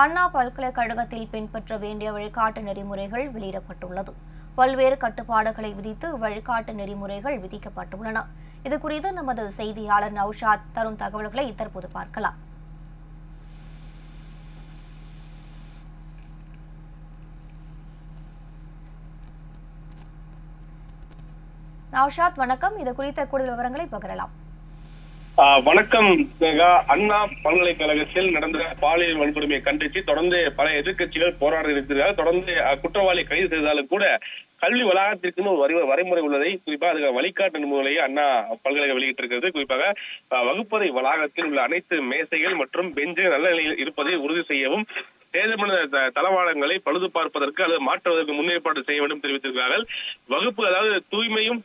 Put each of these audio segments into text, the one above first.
அண்ணா பல்கலைக்கழகத்தில் பின்பற்ற வேண்டிய வழிகாட்டு நெறிமுறைகள் வெளியிடப்பட்டுள்ளது. பல்வேறு கட்டுப்பாடுகளை விதித்து வழிகாட்டு நெறிமுறைகள் விதிக்கப்பட்டுள்ளன. இது குறித்து நமது செய்தியாளர் நௌஷாத் தரும் தகவல்களை தற்போது பார்க்கலாம். நௌஷாத் வணக்கம். இது குறித்த கூடுதல் விவரங்களை பகிரலாம். வணக்கம் அண்ணா பல்கலைக்கழகத்தில் நடந்த பாலியல் வன்கொடுமையை கண்டித்து தொடர்ந்து பல எதிர்க்கட்சிகள் போராடி இருக்கிறார்கள். தொடர்ந்து குற்றவாளி கைது செய்தாலும் கூட கல்வி வளாகத்திற்குன்னு ஒரு வரி வரைமுறை உள்ளதை குறிப்பாக அதுக்கு வழிகாட்டு நெறிமுறையை அண்ணா பல்கலைக்கழகம் வெளியிட்டிருக்கிறது. குறிப்பாக வகுப்பறை வளாகத்தில் உள்ள அனைத்து மேசைகள் மற்றும் பெஞ்சு நல்ல நிலையில் இருப்பதை உறுதி செய்யவும் சேதமடைந்த தளவாடங்களை பழுது பார்ப்பதற்கு அல்லது மாற்றுவதற்கு முன்னேற்பாடு செய்ய வேண்டும் தெரிவித்திருக்கிறார்கள். வகுப்பு அதாவது தூய்மையும்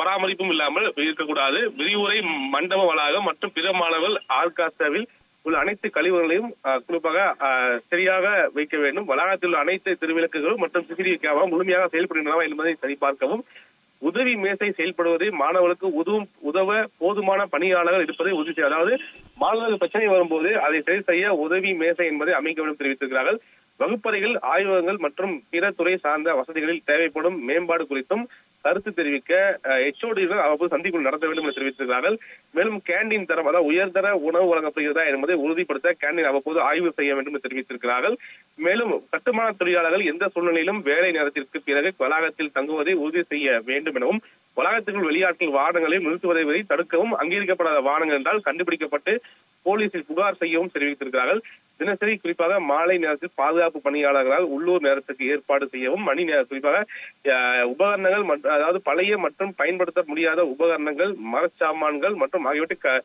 பராமரிப்பும் இல்லாமல் இருக்கக்கூடாது. விரிவுரை மண்டப வளாகம் மற்றும் பிற மாணவர்கள் ஆர்காஸ்டாவில் உள்ள அனைத்து கழிவுகளையும் குறிப்பாக சரியாக வைக்க வேண்டும். வளாகத்தில் உள்ள அனைத்து திருவிளக்குகளும் மற்றும் சிசிடிவி கேமரா முழுமையாக செயல்படுகின்றன என்பதை சரிபார்க்கவும் உதவி மேசை செயல்படுவதை மாணவர்களுக்கு உதவும் உதவ போதுமான பணியாளர்கள் இருப்பதை உறுதி செய்ய அதாவது மாணவர்கள் பிரச்சனை வரும்போது அதை சரி செய்ய உதவி மேசை என்பதை அமைக்க வேண்டும் தெரிவித்திருக்கிறார்கள். வகுப்பறைகள் ஆய்வகங்கள் மற்றும் பிற துறை சார்ந்த வசதிகளில் தேவைப்படும் மேம்பாடு குறித்தும் கருத்து தெரிவிக்க எச்ஓடிகள் அவ்வப்போது சந்திப்பு நடத்த வேண்டும் என்று தெரிவித்திருக்கிறார்கள். மேலும் கேண்டீன் தரம் அதாவது உயர்தர உணவு வழங்கப்படுகிறதா என்பதை உறுதிப்படுத்த கேண்டீன் அவ்வப்போது ஆய்வு செய்ய வேண்டும் என்று தெரிவித்திருக்கிறார்கள். மேலும் கட்டுமான தொழிலாளர்கள் எந்த சூழ்நிலையிலும் வேலை நேரத்திற்கு பிறகு வளாகத்தில் தங்குவதை உறுதி செய்ய வேண்டும் எனவும் வளாகத்திற்குள் வெளியாட்கள் வாகனங்களை நிறுத்துவதை வரை தடுக்கவும் அங்கீகரிக்கப்படாத வாகனங்கள் என்றால் கண்டுபிடிக்கப்பட்டு போலீசில் புகார் செய்யவும் தெரிவித்திருக்கிறார்கள். தினசரி குறிப்பாக மாலை நேரத்தில் பாதுகாப்பு பணியாளர்களால் உள்ளூர் நேரத்துக்கு ஏற்பாடு செய்யவும் மணி நேர குறிப்பாக உபகரணங்கள் மற்றும் அதாவது பழைய மற்றும் பயன்படுத்த முடியாத உபகரணங்கள் மரச்சாமான்கள் மற்றும் ஆகியவற்றை க-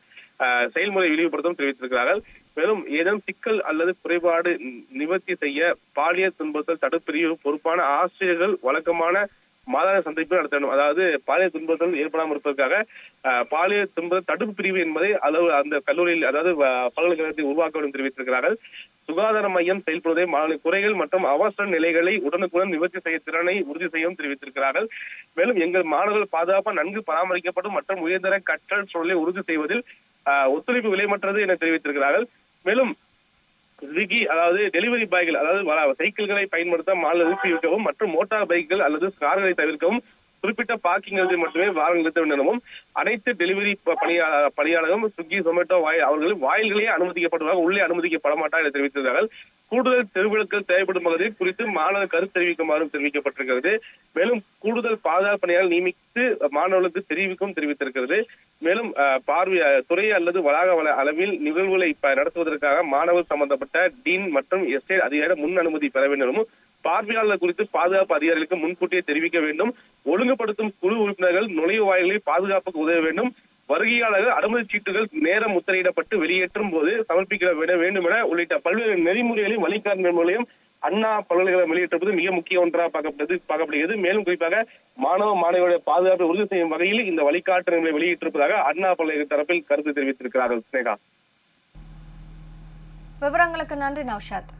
செயல்முறை விரிவுபடுத்தவும் தெரிவித்திருக்கிறார்கள். மேலும் ஏதேனும் சிக்கல் அல்லது குறைபாடு நிவர்த்தி செய்ய பாலியல் துன்பத்தல் தடுப்பிரிவு பொறுப்பான ஆசிரியர்கள் வழக்கமான மாதாந்த சந்திப்பு நடத்த வேண்டும் அதாவது பாலியல் துன்பத்தில் ஏற்படாமல் இருப்பதற்காக பாலியல் துன்ப தடுப்பு பிரிவு என்பதை அளவு அந்த கல்லூரியில் அதாவது பல்கலைக்கழகத்தை உருவாக்க வேண்டும் தெரிவித்திருக்கிறார்கள். சுகாதார மையம் செயல்படுவதை மாநில குறைகள் மற்றும் அவசர நிலைகளை உடனுக்குடன் நிவர்த்தி செய்ய திறனை உறுதி செய்யவும் தெரிவித்திருக்கிறார்கள். மேலும் எங்கள் மாணவர்கள் பாதுகாப்பாக நன்கு பராமரிக்கப்படும் மற்றும் உயர்தர கற்றல் சூழலை உறுதி செய்வதில் அஹ், ஒத்துழைப்பு விலைமற்றது என தெரிவித்திருக்கிறார்கள். மேலும் ஸ்விக்கி அதாவது டெலிவரி பாய்கள் அதாவது சைக்கிள்களை பயன்படுத்த மாலை ஊக்குவிக்கவும் மற்றும் மோட்டார் பைக்குகள் அல்லது கார்களை தவிர்க்கவும் குறிப்பிட்ட பார்க்கிங் மட்டுமே வாகனம் நிறுத்த வேண்டும் எனவும் அனைத்து டெலிவரி பணியாளர் பணியாளர்களும் ஸ்விக்கி சொமேட்டோ வாயில் அவர்கள் வாயில்களே அனுமதிக்கப்படுவார்கள் உள்ளே அனுமதிக்கப்பட மாட்டார் என தெரிவித்திருந்தார்கள் கூடுதல் தெருவிளக்குகள் தேவைப்படும் பகுதி குறித்து மாணவர் கருத்து தெரிவிக்குமாறும் தெரிவிக்கப்பட்டிருக்கிறது. மேலும் கூடுதல் பாதுகாப்பு பணியாளர் நியமித்து மாணவர்களுக்கு தெரிவிக்கும் தெரிவித்திருக்கிறது. மேலும் அஹ், பார்வை துறை அல்லது வளாக வள- அளவில் நிகழ்வுகளை நடத்துவதற்காக மாணவர் சம்பந்தப்பட்ட டீன் மற்றும் எஸ்டேட் அதிகாரி முன் அனுமதி பெற வேண்டும் பார்வையாளர் குறித்து பாதுகாப்பு அதிகாரிகளுக்கு முன்கூட்டியே தெரிவிக்க வேண்டும். ஒழுங்குபடுத்தும் குழு உறுப்பினர்கள் நுழைவு வாயில்களை பாதுகாப்புக்கு உதவ வேண்டும். வருகையாளர்கள் அனுமதி சீட்டுகள் நேரம் முத்திரையிடப்பட்டு வெளியேற்றும் போது சமர்ப்பிக்க வேண்டும் என உள்ளிட்ட பல்வேறு நெறிமுறைகளையும் வழிகாட்டு நெறிமுறைகளையும் அண்ணா பல்கலைக்கழகம் வெளியிட்டிருப்பது மிக முக்கிய ஒன்றாக பார்க்கப்படுது பார்க்கப்படுகிறது. மேலும் குறிப்பாக மாணவ மாணவியோட பாதுகாப்பை உறுதி செய்யும் வகையில் இந்த வழிகாட்டு வெளியிட்டிருப்பதாக அண்ணா பல்கலைக்கழக தரப்பில் கருத்து தெரிவித்திருக்கிறார்கள். ஸ்னேகா. விவரங்களுக்கு நன்றி நௌஷாத்.